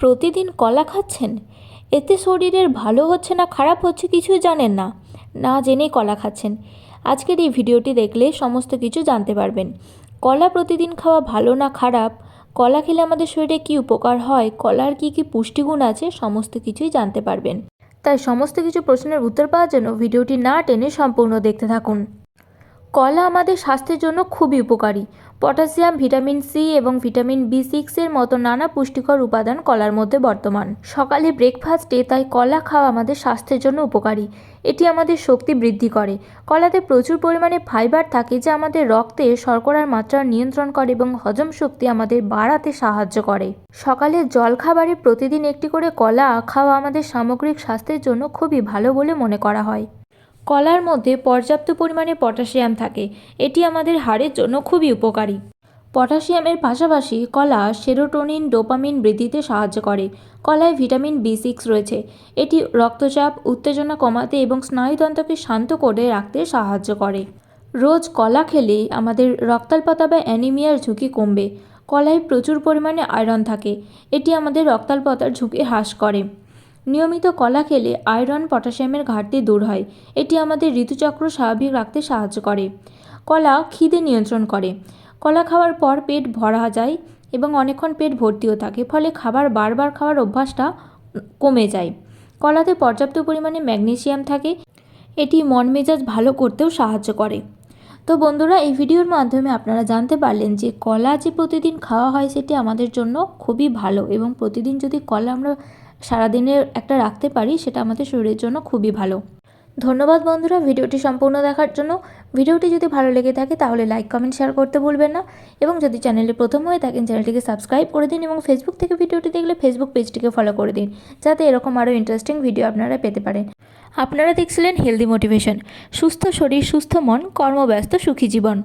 প্রতিদিন কলা খাচ্ছেন? এতে শরীরের ভালো হচ্ছে না খারাপ হচ্ছে কিছুই জানেন না। না জেনেই কলা খাচ্ছেন। আজকের এই ভিডিওটি দেখলে সমস্ত কিছু জানতে পারবেন। কলা প্রতিদিন খাওয়া ভালো না খারাপ? কলা খেলে আমাদের শরীরে কী উপকার হয়? কলার কী কী পুষ্টিগুণ আছে? সমস্ত কিছুই জানতে পারবেন। তাই সমস্ত কিছু প্রশ্নের উত্তর পাওয়ার জন্য ভিডিওটি না টেনে সম্পূর্ণ দেখতে থাকুন। কলা আমাদের স্বাস্থ্যের জন্য খুবই উপকারী। পটাশিয়াম, ভিটামিন সি এবং ভিটামিন বি সিক্সের মতো নানা পুষ্টিকর উপাদান কলার মধ্যে বর্তমান। সকালে ব্রেকফাস্টে তাই কলা খাওয়া আমাদের স্বাস্থ্যের জন্য উপকারী। এটি আমাদের শক্তি বৃদ্ধি করে। কলাতে প্রচুর পরিমাণে ফাইবার থাকে যা আমাদের রক্তে শর্করার মাত্রা নিয়ন্ত্রণ করে এবং হজম শক্তি আমাদের বাড়াতে সাহায্য করে। সকালের জলখাবারে প্রতিদিন একটি করে কলা খাওয়া আমাদের সামগ্রিক স্বাস্থ্যের জন্য খুবই ভালো বলে মনে করা হয়। কলার মধ্যে পর্যাপ্ত পরিমাণে পটাশিয়াম থাকে। এটি আমাদের হাড়ের জন্য খুবই উপকারী। পটাশিয়ামের পাশাপাশি কলা সেরোটোনিন, ডোপামিন বৃদ্ধিতে সাহায্য করে। কলায় ভিটামিন বি সিক্স রয়েছে। এটি রক্তচাপ, উত্তেজনা কমাতে এবং স্নায়ুতন্ত্রকে শান্ত করে রাখতে সাহায্য করে। রোজ কলা খেলে আমাদের রক্তাল্পতা বা অ্যানিমিয়ার ঝুঁকি কমবে। কলায় প্রচুর পরিমাণে আয়রন থাকে। এটি আমাদের রক্তাল্পতার ঝুঁকি হ্রাস করে। নিয়মিত কলা খেলে আয়রন, পটাশিয়ামের ঘাটতি দূর হয়। এটি আমাদের ঋতুচক্র স্বাভাবিক রাখতে সাহায্য করে। কলা খিদে নিয়ন্ত্রণ করে। কলা খাওয়ার পর পেট ভরা যায় এবং অনেকক্ষণ পেট ভর্তিও থাকে, ফলে খাবার বারবার খাওয়ার অভ্যাসটা কমে যায়। কলাতে পর্যাপ্ত পরিমাণে ম্যাগনেসিয়াম থাকে, এটি মন মেজাজ ভালো করতেও সাহায্য করে। তো বন্ধুরা, এই ভিডিওর মাধ্যমে আপনারা জানতে পারলেন যে কলা যে প্রতিদিন খাওয়া হয়, সেটি আমাদের জন্য খুবই ভালো এবং প্রতিদিন যদি কলা আমরা সারাদিনের একটা রাখতে পারি, সেটা আমাদের শরীরের জন্য খুবই ভালো। ধন্যবাদ বন্ধুরা, ভিডিওটি সম্পূর্ণ দেখার জন্য। ভিডিওটি যদি ভালো লেগে থাকে, তাহলে লাইক, কমেন্ট, শেয়ার করতে ভুলবেন না। এবং যদি চ্যানেলে প্রথম হয়ে থাকেন, চ্যানেলটিকে সাবস্ক্রাইব করে দিন এবং ফেসবুক থেকে ভিডিওটি দেখলে ফেসবুক পেজটিকে ফলো করে দিন, যাতে এরকম আরও ইন্টারেস্টিং ভিডিও আপনারা পেতে পারেন। আপনারা দেখছিলেন হেলদি মোটিভেশন সুস্থ শরীর, সুস্থ মন, কর্মব্যস্ত, সুখী জীবন।